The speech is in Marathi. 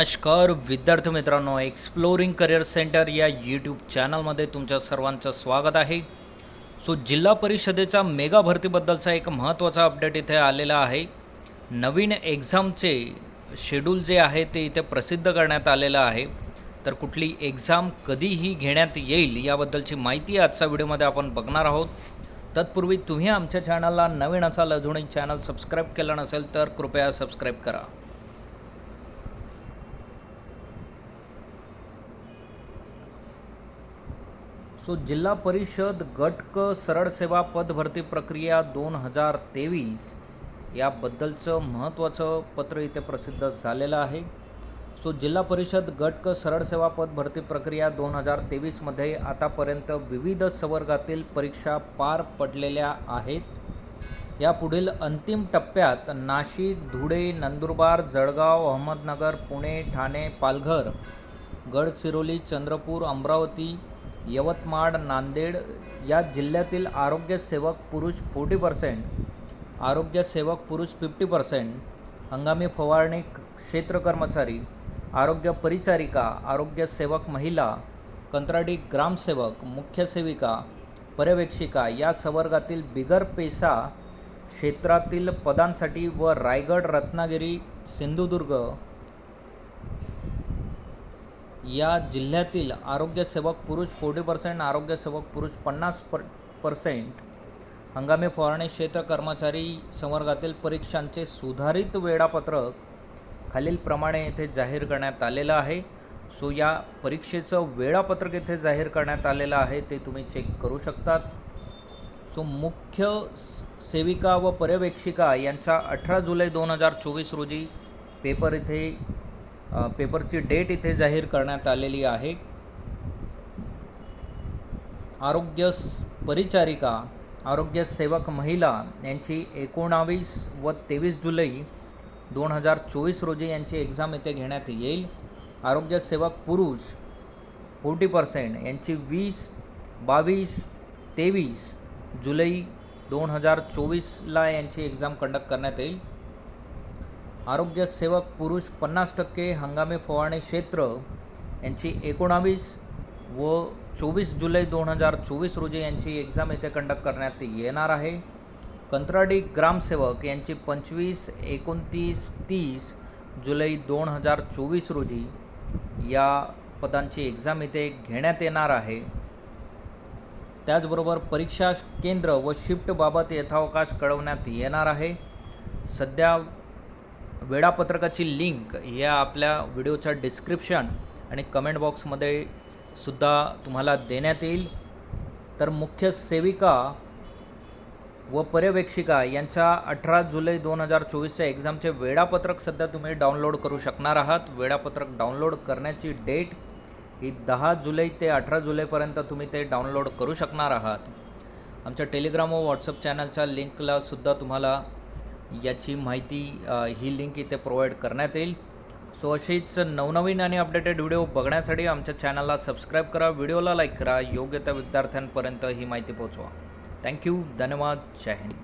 नमस्कार विद्यार्थी मित्रांनो एक्सप्लोरिंग करिअर सेंटर या यूट्यूब चॅनलमध्ये तुमच्या सर्वांचं स्वागत आहे. सो जिल्हा परिषदेच्या मेगा भरतीबद्दलचा एक महत्त्वाचा अपडेट इथे आलेला आहे. नवीन एक्झामचे शेड्यूल जे आहे ते इथे प्रसिद्ध करण्यात आलेलं आहे. तर कुठली एक्झाम कधीही घेण्यात येईल याबद्दलची माहिती आजच्या व्हिडिओमध्ये आपण बघणार आहोत. तत्पूर्वी तुम्ही आमच्या चॅनलला नवीन असाल अजूनही चॅनल सबस्क्राईब केलं नसेल तर कृपया सबस्क्राईब करा. सो जिल्हा परिषद गट क सरळ सेवा पदभरती प्रक्रिया दोन हजार तेवीस याबद्दलचं महत्त्वाचं पत्र इथे प्रसिद्ध झालेलं आहे. सो जिल्हा परिषद गट क सरळ सेवा पदभरती प्रक्रिया दोन हजार तेवीसमध्ये आतापर्यंत विविध संवर्गातील परीक्षा पार पडलेल्या आहेत. यापुढील अंतिम टप्प्यात नाशिक धुळे नंदुरबार जळगाव अहमदनगर पुणे ठाणे पालघर गडचिरोली चंद्रपूर अमरावती यवतमाळ नांदेड या जिल्ह्यातील आरोग्यसेवक पुरुष फोर्टी पर्सेंट आरोग्यसेवक पुरुष फिफ्टी पर्सेंट हंगामी फवारणी क्षेत्र कर्मचारी आरोग्य परिचारिका आरोग्यसेवक महिला कंत्राटी ग्रामसेवक मुख्य सेविका पर्यवेक्षिका या संवर्गातील बिगर पेसा क्षेत्रातील पदांसाठी व रायगड रत्नागिरी सिंधुदुर्ग या जिल्ह्यातील आरोग्यसेवक पुरुष फोर्टी पर्सेंट आरोग्यसेवक पुरुष पन्नास पर पर्सेंट हंगामी फवारणी क्षेत्र कर्मचारी संवर्गातील परीक्षांचे सुधारित वेळापत्रक खालीलप्रमाणे येथे जाहीर करण्यात आलेलं आहे. सो या परीक्षेचं वेळापत्रक येथे जाहीर करण्यात आलेलं आहे ते तुम्ही चेक करू शकतात. सो मुख्य सेविका व पर्यवेक्षिका यांचा अठरा जुलै दोन हजार चोवीस रोजी पेपर इथे पेपरची डेट इथे जाहीर करण्यात आलेली आहे. आरोग्य परिचारिका आरोग्य सेवक महिला यांची एकोणावीस व तेवीस जुलै दोन हजार चोवीस रोजी यांची एक्झाम येथे घेण्यात येईल. आरोग्य सेवक पुरुष फोर्टी पर्सेंट यांची वीस बावीस तेवीस जुलै दोन हजार चोवीसला यांची एक्झाम कंडक्ट करण्यात येईल. आरोग्य सेवक पुरुष पन्नास टक्के हंगामी फवारणी क्षेत्र यांची एकोणावीस व चोवीस जुलै दोन हजार चोवीस रोजी यांची एक्झाम येथे कंडक्ट करण्यात येणार आहे. कंत्राटी ग्रामसेवक यांची पंचवीस एकोणतीस तीस जुलै दोन हजार चोवीस रोजी या पदांची एक्झाम इथे घेण्यात येणार आहे. त्याचबरोबर परीक्षा केंद्र व शिफ्टबाबत यथावकाश कळवण्यात येणार आहे. सध्या वेळापत्रकाची लिंक या आपल्या व्हिडिओच्या डिस्क्रिप्शन आणि कमेंट बॉक्समध्ये सुद्धा तुम्हाला देण्यात येईल. तर मुख्य सेविका व पर्यवेक्षिका यांच्या अठरा जुलै दोन हजार चोवीसच्या एक्झामचे वेळापत्रक सध्या तुम्ही डाउनलोड करू शकणार आहात. वेळापत्रक डाउनलोड करण्याची डेट ही दहा जुलै ते अठरा जुलैपर्यंत तुम्ही ते डाउनलोड करू शकणार आहात. आमच्या टेलिग्राम व व्हॉट्सअप चॅनलच्या लिंकला सुद्धा तुम्हाला याची माहिती ही लिंक इथे प्रोव्हाइड करण्यात येईल. सो अशीच नवनवीन आणि अपडेटेड व्हिडिओ बघण्यासाठी आमच्या चॅनलला सबस्क्राईब करा व्हिडिओला लाईक करा. योग्य त्या विद्यार्थ्यांपर्यंत ही माहिती पोहोचवा. थँक्यू धन्यवाद. जय हिंद.